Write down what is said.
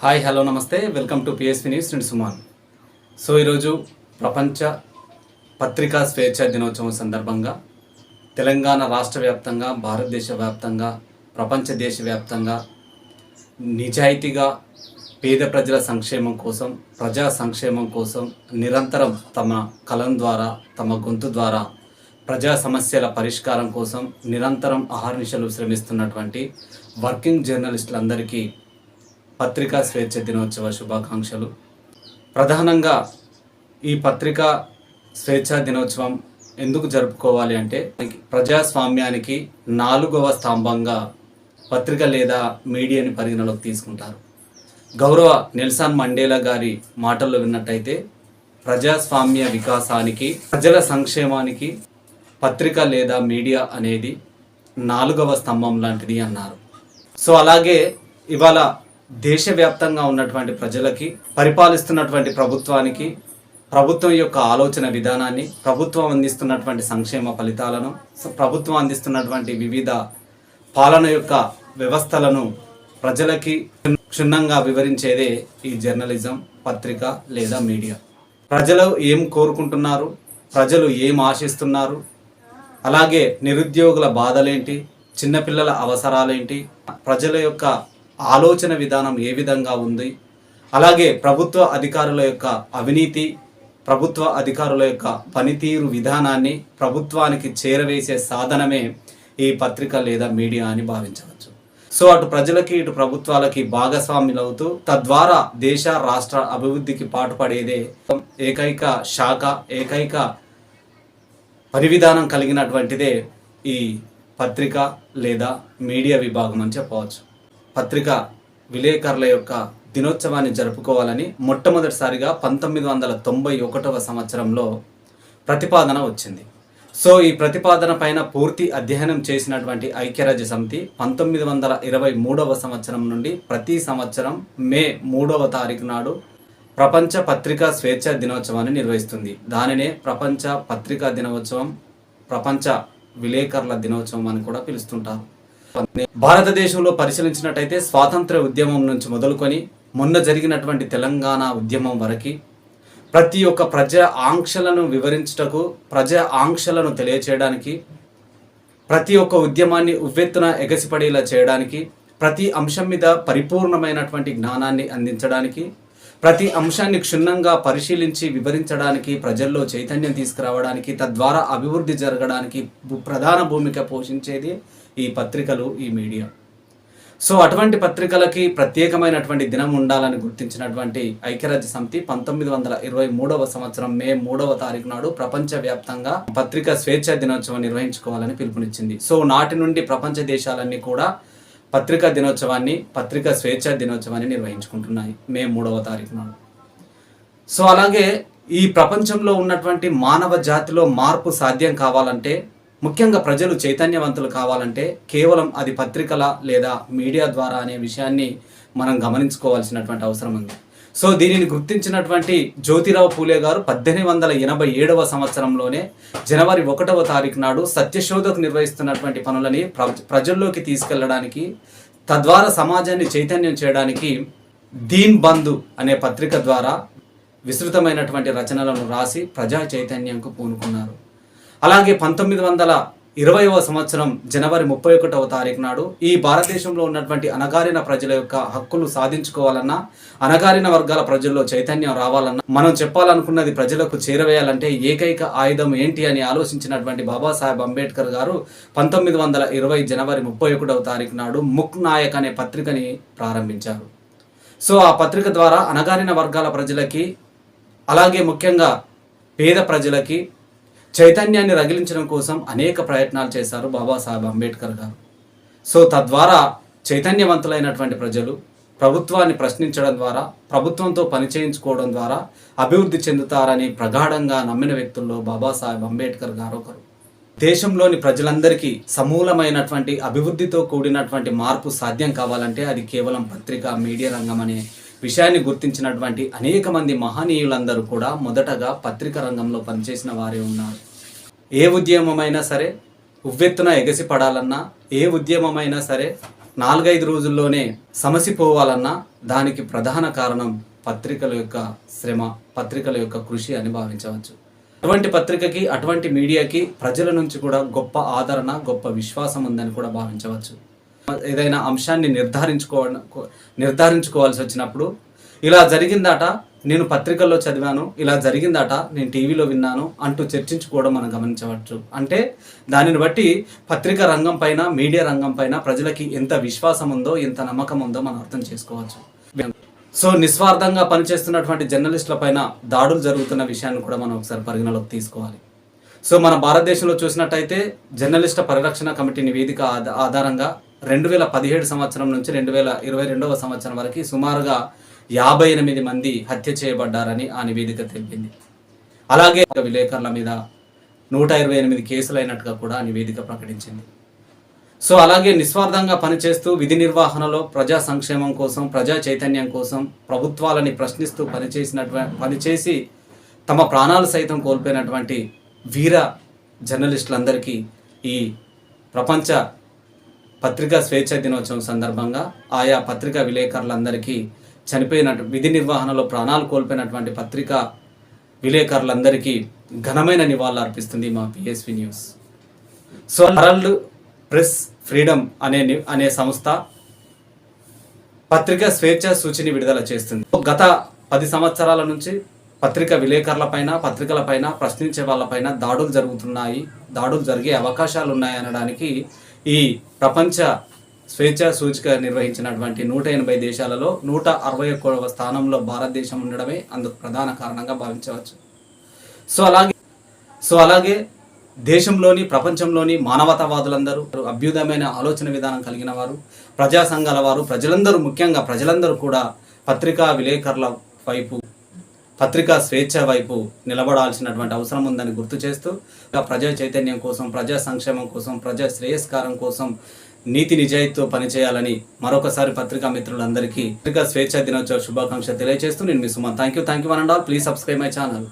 Hi hello namaste. Welcome to PSP news నేను Suman. So ఈరోజు ప్రపంచ పత్రికా స్వేచ్ఛ దినోత్సవం సందర్భంగా తెలంగాణ రాష్ట్ర వ్యాప్తంగా భారతదేశ వ్యాప్తంగా ప్రపంచ దేశవ్యాప్తంగా నిజాయితీగా పేద ప్రజల సంక్షేమం కోసం ప్రజా సంక్షేమం కోసం నిరంతరం తమ కలం ద్వారా తమ గొంతు ద్వారా ప్రజా సమస్యల పరిష్కారం కోసం నిరంతరం అహర్నిశలు శ్రమిస్తున్నటువంటి వర్కింగ్ జర్నలిస్టులందరికీ పత్రికా స్వేచ్ఛ దినోత్సవ శుభాకాంక్షలు. ప్రధానంగా ఈ పత్రికా స్వేచ్ఛా దినోత్సవం ఎందుకు జరుపుకోవాలి అంటే ప్రజాస్వామ్యానికి నాలుగవ స్తంభంగా పత్రిక లేదా మీడియాని పరిగణలోకి తీసుకుంటారు. గౌరవ నెల్సాన్ మండేలా గారి మాటల్లో విన్నట్టయితే ప్రజాస్వామ్య వికాసానికి ప్రజల సంక్షేమానికి పత్రిక లేదా మీడియా అనేది నాలుగవ స్తంభం లాంటిది అన్నారు. సో అలాగే ఇవాళ దేశవ్యాప్తంగా ఉన్నటువంటి ప్రజలకి పరిపాలిస్తున్నటువంటి ప్రభుత్వానికి ప్రభుత్వం యొక్క ఆలోచన విధానాన్ని ప్రభుత్వం అందిస్తున్నటువంటి సంక్షేమ ఫలితాలను ప్రభుత్వం అందిస్తున్నటువంటి వివిధ పాలన యొక్క వ్యవస్థలను ప్రజలకి క్షుణ్ణంగా వివరించేదే ఈ జర్నలిజం పత్రిక లేదా మీడియా. ప్రజలు ఏం కోరుకుంటున్నారు? ప్రజలు ఏం ఆశిస్తున్నారు? అలాగే నిరుద్యోగుల బాధలేంటి? చిన్నపిల్లల అవసరాలేంటి? ప్రజల యొక్క ఆలోచన విధానం ఏ విధంగా ఉంది? అలాగే ప్రభుత్వ అధికారుల యొక్క అవినీతి ప్రభుత్వ అధికారుల యొక్క పనితీరు విధానాన్ని ప్రభుత్వానికి చేరవేసే సాధనమే ఈ పత్రిక లేదా మీడియా అని భావించవచ్చు. సో అటు ప్రజలకి ఇటు ప్రభుత్వాలకి భాగస్వాములవుతూ తద్వారా దేశ రాష్ట్ర అభివృద్ధికి పాటుపడేదే ఏకైక శాఖ ఏకైక పరివిధానం కలిగినటువంటిదే ఈ పత్రిక లేదా మీడియా విభాగం అని చెప్పవచ్చు. పత్రిక విలేకరుల యొక్క దినోత్సవాన్ని జరుపుకోవాలని మొట్టమొదటిసారిగా పంతొమ్మిది వందల తొంభై ఒకటవ సంవత్సరంలో ప్రతిపాదన వచ్చింది. సో ఈ ప్రతిపాదన పైన పూర్తి అధ్యయనం చేసినటువంటి ఐక్యరాజ్య సమితి పంతొమ్మిది వందల ఇరవై మూడవ సంవత్సరం నుండి ప్రతి సంవత్సరం మే మూడవ తారీఖు నాడు ప్రపంచ పత్రికా స్వేచ్ఛ దినోత్సవాన్ని నిర్వహిస్తుంది. దానినే ప్రపంచ పత్రికా దినోత్సవం ప్రపంచ విలేకరుల దినోత్సవం అని కూడా పిలుస్తుంటారు. భారతదేశంలో పరిశీలించినట్టయితే స్వాతంత్ర ఉద్యమం నుంచి మొదలుకొని మొన్న జరిగినటువంటి తెలంగాణ ఉద్యమం వరకు ప్రతి ఒక్క ప్రజా ఆంక్షలను వివరించుటకు ప్రజా ఆంక్షలను తెలియచేయడానికి ప్రతి ఒక్క ఉద్యమాన్ని ఉవ్వెత్తున ఎగసిపడేలా చేయడానికి ప్రతి అంశం మీద పరిపూర్ణమైనటువంటి జ్ఞానాన్ని అందించడానికి ప్రతి అంశాన్ని క్షుణ్ణంగా పరిశీలించి వివరించడానికి ప్రజల్లో చైతన్యం తీసుకురావడానికి తద్వారా అభివృద్ధి జరగడానికి ప్రధాన భూమిక పోషించేది ఈ పత్రికలు ఈ మీడియా. సో అటువంటి పత్రికలకి ప్రత్యేకమైనటువంటి దినం ఉండాలని గుర్తించినటువంటి ఐక్యరాజ్య సమితి పంతొమ్మిది వందల ఇరవై మూడవ సంవత్సరం మే మూడవ తారీఖు నాడు ప్రపంచవ్యాప్తంగా పత్రిక స్వేచ్ఛ దినోత్సవం నిర్వహించుకోవాలని పిలుపునిచ్చింది. సో నాటి నుండి ప్రపంచ దేశాలన్నీ కూడా పత్రికా దినోత్సవాన్ని పత్రికా స్వేచ్ఛ దినోత్సవాన్ని నిర్వహించుకుంటున్నాయి మే మూడవ తారీఖు నాడు. సో అలాగే ఈ ప్రపంచంలో ఉన్నటువంటి మానవ జాతిలో మార్పు సాధ్యం కావాలంటే ముఖ్యంగా ప్రజలు చైతన్యవంతులు కావాలంటే కేవలం అది పత్రికల లేదా మీడియా ద్వారా అనే విషయాన్ని మనం గమనించుకోవాల్సినటువంటి అవసరం ఉంది. సో దీనిని గుర్తించినటువంటి జ్యోతిరావు పూలే గారు పద్దెనిమిది వందల ఎనభై ఏడవ సంవత్సరంలోనే జనవరి ఒకటవ తారీఖు నాడు సత్యశోధకు నిర్వహిస్తున్నటువంటి పనులని ప్ర ప్రజల్లోకి తీసుకెళ్ళడానికి తద్వారా సమాజాన్ని చైతన్యం చేయడానికి దీన్ బంధు అనే పత్రిక ద్వారా విస్తృతమైనటువంటి రచనలను రాసి ప్రజా చైతన్యంకు పూనుకున్నారు. అలాగే పంతొమ్మిది వందల ఇరవైవ సంవత్సరం జనవరి ముప్పై ఒకటవ తారీఖు నాడు ఈ భారతదేశంలో ఉన్నటువంటి అణగారిన ప్రజల యొక్క హక్కులు సాధించుకోవాలన్నా అణగారిన వర్గాల ప్రజల్లో చైతన్యం రావాలన్నా మనం చెప్పాలనుకున్నది ప్రజలకు చేరవేయాలంటే ఏకైక ఆయుధం ఏంటి అని ఆలోచించినటువంటి బాబాసాహెబ్ అంబేద్కర్ గారు పంతొమ్మిది వందల ఇరవై జనవరి ముప్పై ఒకటవ తారీఖు నాడు ముక్ నాయక్ అనే పత్రికని ప్రారంభించారు. సో ఆ పత్రిక ద్వారా అణగారిన వర్గాల ప్రజలకి అలాగే ముఖ్యంగా పేద ప్రజలకి చైతన్యాన్ని రగిలించడం కోసం అనేక ప్రయత్నాలు చేశారు బాబాసాహెబ్ అంబేద్కర్ గారు. సో తద్వారా చైతన్యవంతులైనటువంటి ప్రజలు ప్రభుత్వాన్ని ప్రశ్నించడం ద్వారా ప్రభుత్వంతో పని చేయించుకోవడం ద్వారా అభివృద్ధి చెందుతారని ప్రగాఢంగా నమ్మిన వ్యక్తుల్లో బాబాసాహెబ్ అంబేద్కర్ గారు ఒకరు. దేశంలోని ప్రజలందరికీ సమూలమైనటువంటి అభివృద్ధితో కూడినటువంటి మార్పు సాధ్యం కావాలంటే అది కేవలం పత్రిక మీడియా రంగం అనే విషయాన్ని గుర్తించినటువంటి అనేక మంది మహనీయులందరూ కూడా మొదటగా పత్రిక రంగంలో పనిచేసిన వారే ఉన్నారు. ఏ ఉద్యమమైనా సరే ఉవ్వెత్తున ఎగసిపడాలన్నా ఏ ఉద్యమమైనా సరే నాలుగైదు రోజుల్లోనే సమసిపోవాలన్నా దానికి ప్రధాన కారణం పత్రికల యొక్క శ్రమ పత్రికల యొక్క కృషి అని భావించవచ్చు. అటువంటి పత్రికకి అటువంటి మీడియాకి ప్రజల నుంచి కూడా గొప్ప ఆదరణ గొప్ప విశ్వాసం ఉందని కూడా భావించవచ్చు. ఏదైనా అంశాన్ని నిర్ధారించుకో నిర్ధారించుకోవాల్సి వచ్చినప్పుడు ఇలా జరిగిందట నేను పత్రికల్లో చదివాను ఇలా జరిగిందట నేను టీవీలో విన్నాను అంటూ చర్చించుకోవడం మనం గమనించవచ్చు. అంటే దానిని బట్టి పత్రిక రంగం పైన మీడియా రంగం పైన ప్రజలకి ఎంత విశ్వాసం ఉందో ఎంత నమ్మకం ఉందో మనం అర్థం చేసుకోవచ్చు. సో నిస్వార్థంగా పనిచేస్తున్నటువంటి జర్నలిస్టుల పైన దాడులు జరుగుతున్న విషయాన్ని కూడా మనం ఒకసారి పరిగణలోకి తీసుకోవాలి. సో మన భారతదేశంలో చూసినట్టయితే జర్నలిస్టుల పరిరక్షణ కమిటీ నివేదిక ఆధ- ఆధారంగా రెండు వేల పదిహేడు సంవత్సరం నుంచి రెండు వేల ఇరవై రెండవ సంవత్సరం వరకు సుమారుగా యాభై ఎనిమిది మంది హత్య చేయబడ్డారని ఆ నివేదిక తెలిపింది. అలాగే విలేకరుల మీద నూట ఇరవై ఎనిమిది కేసులైనట్టుగా కూడా ఆ నివేదిక ప్రకటించింది. సో అలాగే నిస్వార్థంగా పనిచేస్తూ విధి నిర్వహణలో ప్రజా సంక్షేమం కోసం ప్రజా చైతన్యం కోసం ప్రభుత్వాలని ప్రశ్నిస్తూ పనిచేసినటువంటి పనిచేసి తమ ప్రాణాలు సైతం కోల్పోయినటువంటి వీర జర్నలిస్టులందరికీ ఈ ప్రపంచ పత్రికా స్వేచ్ఛ దినోత్సవం సందర్భంగా ఆయా పత్రికా విలేకరులందరికీ చనిపోయిన విధి నిర్వహణలో ప్రాణాలు కోల్పోయినటువంటి పత్రికా విలేకరులందరికీ ఘనమైన నివాళులు అర్పిస్తుంది మా PSV news. So world press freedom అనే అనే సంస్థ పత్రికా స్వేచ్ఛ సూచిని విడుదల చేస్తుంది. గత పది సంవత్సరాల నుంచి పత్రిక విలేకరులపైన పత్రికలపైన ప్రశ్నించే వాళ్ళపైన దాడులు జరుగుతున్నాయి దాడులు జరిగే అవకాశాలు ఉన్నాయి అనడానికి ఈ ప్రపంచ స్వేచ్ఛ సూచిక నిర్వహించినటువంటి నూట ఎనభై దేశాలలో నూట అరవై ఒక్కవ స్థానంలో భారతదేశం ఉండడమే అందుకు ప్రధాన కారణంగా భావించవచ్చు. సో అలాగే సో అలాగే దేశంలోని ప్రపంచంలోని మానవతావాదులందరూ అభ్యుదయమైన ఆలోచన విధానం కలిగిన వారు ప్రజా సంఘాల వారు ప్రజలందరూ ముఖ్యంగా ప్రజలందరూ కూడా పత్రికా విలేకరుల వైపు పత్రికా స్వేచ్ఛ వైపు నిలబడాల్సినటువంటి అవసరం ఉందని గుర్తు చేస్తూ ప్రజా చైతన్యం కోసం ప్రజా సంక్షేమం కోసం ప్రజా శ్రేయస్కారం కోసం నీతి నిజాయితీతో పనిచేయాలని మరొకసారి పత్రికా మిత్రులందరికీ పత్రికా స్వేచ్ఛ దినోత్సవ శుభాకాంక్ష తెలియజేస్తూ నేను మీ Suman. Thank you thank you one and all please subscribe my channel